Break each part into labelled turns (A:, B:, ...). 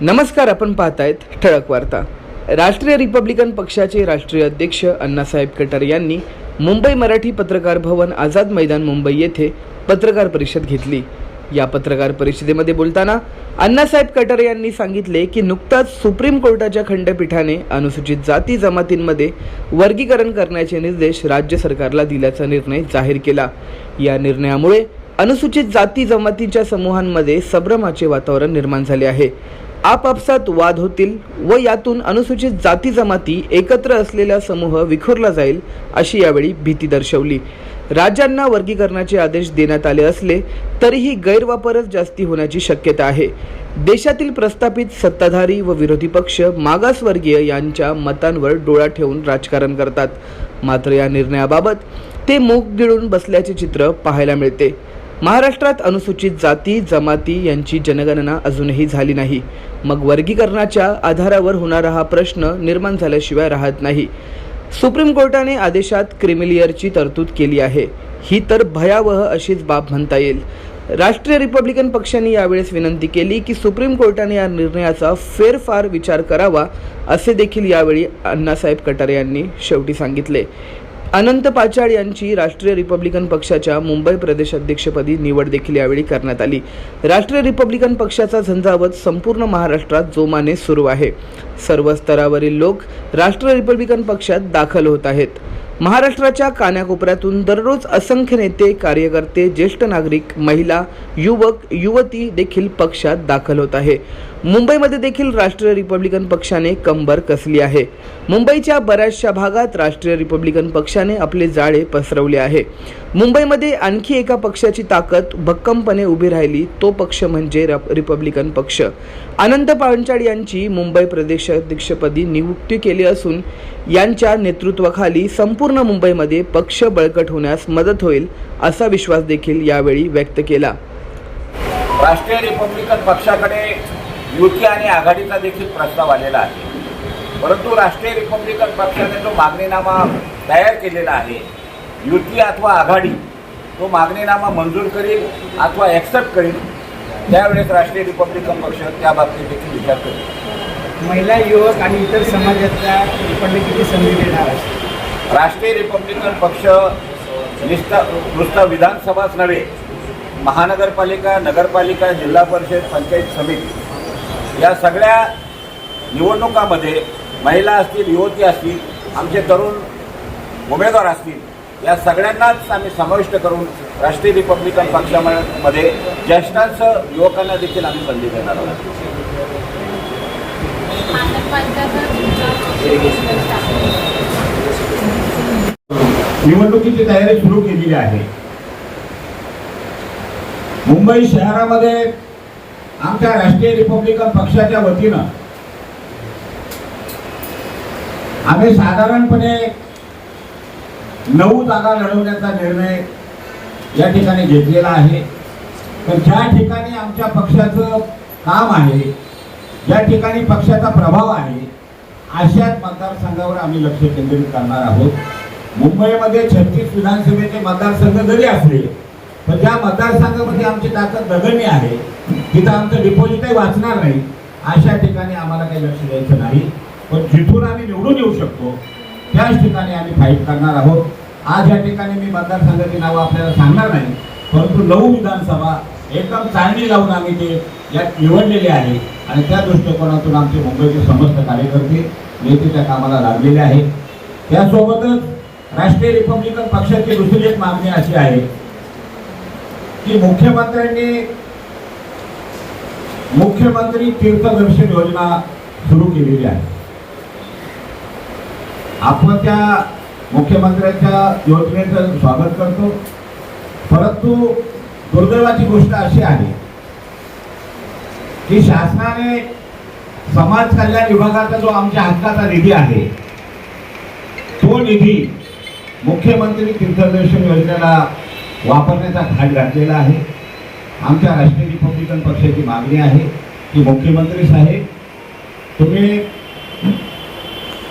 A: नमस्कार आपण पाहतायत ठळक वार्ता. राष्ट्रीय रिपब्लिकन पक्षाचे राष्ट्रीय अध्यक्ष अण्णासाहेब कटर यांनी मुंबई मराठी पत्रकार भवन आझाद मैदान मुंबई येथे पत्रकार परिषद घेतली. या पत्रकार परिषदेमध्ये बोलताना अण्णासाहेब कटर यांनी सांगितले की नुकताच सुप्रीम कोर्टाच्या खंडपीठाने अनुसूचित जाती जमातींमध्ये वर्गीकरण करण्याचे निर्देश राज्य सरकारला दिल्याचा निर्णय जाहीर केला. या निर्णयामुळे अनुसूचित जाती जमातीच्या समूहांमध्ये संभ्रमाचे वातावरण निर्माण झाले आहे. आपापसात वाद होतील व यातून अनुसूचित जाती जमाती एकत्र असलेला समूह विखुरला जाईल अशी यावेळी भीती दर्शवली. राज्यांना वर्गीकरणाचे आदेश देण्यात आले असले तरीही गैरवापरच जास्ती होण्याची शक्यता आहे. देशातील प्रस्थापित सत्ताधारी व विरोधी पक्ष मागासवर्गीय यांच्या मतांवर डोळा ठेवून राजकारण करतात. मात्र या निर्णयाबाबत ते मूग गिळून बसल्याचे चित्र पाहायला मिळते. महाराष्ट्रात अनुसूचित जाती जमाती यांची जनगणना अजूनही झाली नाही. मग वर्गीकरणाच्या आधारावर होणारा हा प्रश्न निर्माण झाल्याशिवाय राहत नाही. सुप्रीम कोर्टाने आदेशात क्रिमिलियरची तरतूद केली आहे. ही तर भयावह अशीच बाब म्हणता येईल. राष्ट्रीय रिपब्लिकन पक्षाने यावेळेस विनंती केली की सुप्रीम कोर्टाने या निर्णयाचा फेरफार विचार करावा असे देखील यावेळी अण्णासाहेब कटारे यांनी शेवटी सांगितले. अनंत पाचाळ यांची राष्ट्रीय रिपब्लिकन पक्षाच्या मुंबई प्रदेशाध्यक्षपदी निवड देखील यावेळी करण्यात आली. राष्ट्रीय रिपब्लिकन पक्षाचा झंझावत संपूर्ण महाराष्ट्रात जोमाने सुरू आहे. सर्व स्तरावरील लोक राष्ट्रीय रिपब्लिकन पक्षात दाखल होत आहेत. महाराष्ट्राच्या कानाकोपऱ्यातून दररोज असंख्य नेते कार्यकर्ते ज्येष्ठ नागरिक महिला युवक युवती देखील पक्षात दाखल होत आहे. मुंबईमध्ये देखील राष्ट्रीय रिपब्लिकन पक्षाने कंबर कसली आहे? मुंबईच्या बऱ्याचशा भागात राष्ट्रीय रिपब्लिकन पक्षाने आपले जाळे पसरवले आहे. मुंबईमध्ये आणखी एका पक्षाची ताकद भक्कमपणे उभी राहिली तो पक्ष म्हणजे रप- रिपब्लिकन पक्ष. अनंत पांचाळ यांची मुंबई प्रदेशाध्यक्षपदी नियुक्ती केली असून यांच्या नेतृत्वाखाली संपूर्ण मुंबईमध्ये पक्ष बळकट होण्यास मदत होईल असा विश्वास देखील यावेळी व्यक्त केला.
B: राष्ट्रीय रिपब्लिकन पक्षाकडे युती आणि आघाडीचा देखील प्रस्ताव आलेला आहे. परंतु राष्ट्रीय रिपब्लिकन पक्षाने जो मागणीनामा तयार केलेला आहे युती अथवा आघाडी तो मागणीनामा मंजूर करील अथवा ॲक्सेप्ट करील त्यावेळेस राष्ट्रीय रिपब्लिकन पक्ष त्या बाबतीत देखील विचार करेल.
C: महिला युवक आणि इतर समाजातल्या किती संधी देणार आहे?
B: राष्ट्रीय रिपब्लिकन पक्ष नुसतं नुसतं विधानसभाच नव्हे महानगरपालिका नगरपालिका जिल्हा परिषद पंचायत समिती या सगळ्या निवडणुकामध्ये महिला असतील युवती असतील आमचे तरुण उमेदवार असतील या सगळ्यांनाच आम्ही समाविष्ट करून राष्ट्रीय रिपब्लिकन पक्षामध्ये ज्येष्ठांसह युवकांना देखील आम्ही संधी देणार आहोत.
D: निवडणुकीची तयारी सुरू केलेली आहे. मुंबई शहरामध्ये आमच्या राष्ट्रीय रिपब्लिकन पक्षाच्या वतीनं आम्ही साधारणपणे नऊ जागा लढवण्याचा निर्णय या ठिकाणी घेतलेला आहे. तर ज्या ठिकाणी आमच्या पक्षाचं काम आहे ज्या ठिकाणी पक्षाचा प्रभाव आहे अशाच मतदारसंघावर आम्ही लक्ष केंद्रित करणार आहोत. मुंबईमध्ये छत्तीस विधानसभेचे मतदारसंघ जरी असले पण ज्या मतदारसंघामध्ये आमची ताकद नगण्य आहे. तिथं आमचं डिपॉझिटही वाचणार नाही. अशा ठिकाणी आम्हाला काही लक्ष द्यायचं नाही. पण जिथून आम्ही निवडून येऊ शकतो त्याच ठिकाणी आम्ही फाईट करणार आहोत. आज या ठिकाणी मी मतदारसंघाची नावं आपल्याला सांगणार नाही परंतु नऊ विधानसभा एकदम चांगली लावून आम्ही ते यात निवडलेले आहे. आणि त्या दृष्टिकोनातून आमचे मुंबईचे समस्त कार्यकर्ते नेते त्या कामाला लागलेले आहेत. त्यासोबतच राष्ट्रीय रिपब्लिकन पक्षाची दुसरी एक मागणी अशी आहे की मुख्यमंत्र्यांनी मुख्यमंत्री तीर्थदर्शन योजना सुरू केलेली आहे. आपण त्या मुख्यमंत्र्यांच्या योजनेचं स्वागत करतो. परंतु दुर्दैवाची गोष्ट अशी आहे की शासनाने समाज कल्याण विभागाचा जो आमच्या हक्काचा निधी आहे तो निधी मुख्यमंत्री तीर्थदर्शन योजनेला वापरण्याचा घाट घातलेला आहे. आमच्या राष्ट्रीय रिपब्लिकन पक्षाची मागणी आहे की मुख्यमंत्री साहेब तुम्ही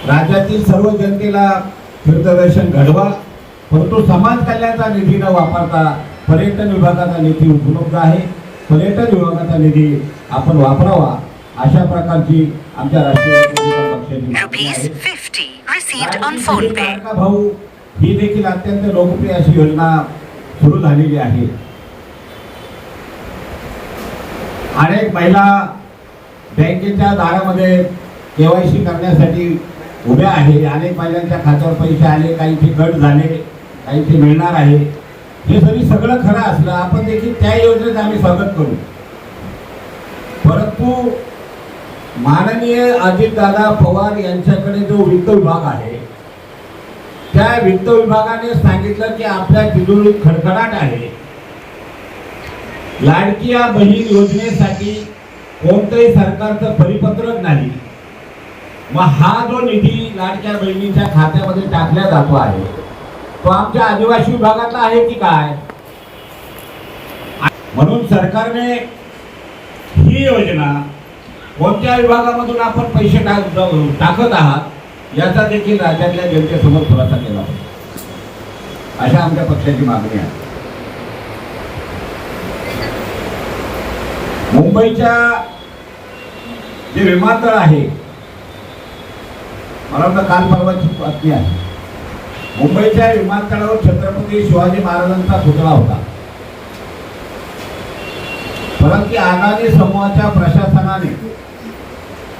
D: राज्यातील सर्व जनतेला तीर्थदर्शन घडवा परंतु समाज कल्याणाचा निधी न वापरता पर्यटन विभागाचा निधी उपलब्ध आहे. पर्यटन विभागाचा निधी आपण वापरावा अशा प्रकारची आमच्या राष्ट्रीय रिपब्लिकन पक्षाची मागणी
E: Rupees
D: आहे.
E: 50 received on
D: लाडकी
E: phone
D: बहीण
E: pay.
D: लाडका भाऊ ही देखील अत्यंत लोकप्रिय अशी योजना सुरू झालेली आहे. अनेक महिला बँकेच्या दारामध्ये केवायसी करण्यासाठी उभ्या आहे अनेक महिलांच्या खात्यावर पैसे आले काहींचे गट झाले काहींचे मिळणार आहे. हे सगळी सगळं खरं असलं आपण देखील त्या योजनेचं आम्ही स्वागत करू. परंतु माननीय अजितदादा पवार यांच्याकडे जो वित्त विभाग आहे त्या वित्त विभागाने सांगितलं की आपल्या तिजोरीत खडखडाट आहे. लाडकिया बहीण योजनेसाठी कोणतंही सरकारचं परिपत्रक नाही. मग हा जो निधी लाडक्या बहिणीच्या खात्यामध्ये टाकला जातो आहे तो आमच्या आदिवासी विभागातला आहे की काय? म्हणून सरकारने ही योजना कोणत्या विभागामधून आपण पैसे टाक टाकत आहात? याचा देखील राज्यातल्या जनतेसमोर खुलासा केला होता. अशा आमच्या पक्षाची मागणी आहे. मुंबईच्या जे विमानतळ आहे मला वाटतं काल परवाची बातमी आहे. मुंबईच्या विमानतळावर छत्रपती शिवाजी महाराजांचा पुतळा होता. परंतु आगामी समूहाच्या प्रशासनाने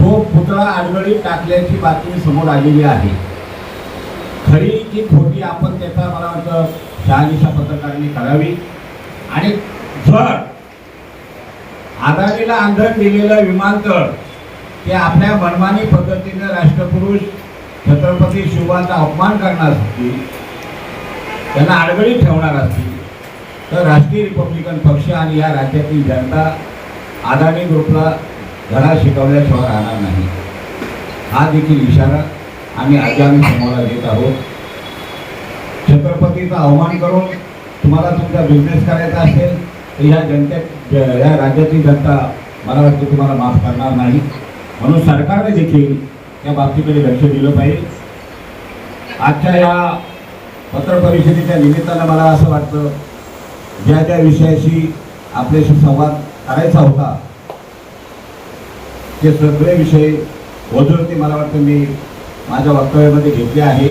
D: तो पुतळा आडगळीत टाकल्याची बातमी समोर आलेली आहे. खरी की खोटी आपण त्याचा मला वाटतं शहानिशा पत्रकारांनी करावी. आणि जर आदानीला आंधण दिलेलं विमानतळ ते आपल्या मनमानी पद्धतीनं राष्ट्रपुरुष छत्रपती शिवाचा अपमान करणार असतील त्यांना आडगळीत ठेवणार असतील तर राष्ट्रीय रिपब्लिकन पक्ष आणि या राज्यातील जनता अदानी ग्रुपला धडा शिकवल्याशिवाय राहणार नाही. हा देखील इशारा आम्ही आगामी समोर देत आहोत. छत्रपतीचा अवमान करून तुम्हाला तुमचा बिझनेस करायचा असेल तर ह्या जनतेत या राज्यातील जनता मला वाटतं तुम्हाला माफ करणार नाही. म्हणून सरकारने देखील त्या बाबतीकडे लक्ष दिलं पाहिजे. आजच्या या पत्रपरिषदेच्या निमित्तानं मला असं वाटतं ज्या ज्या विषयाशी आपल्याशी संवाद करायचा होता ते सगळे विषय वजून मला वाटतं मी माझ्या वक्तव्यामध्ये घेतले आहे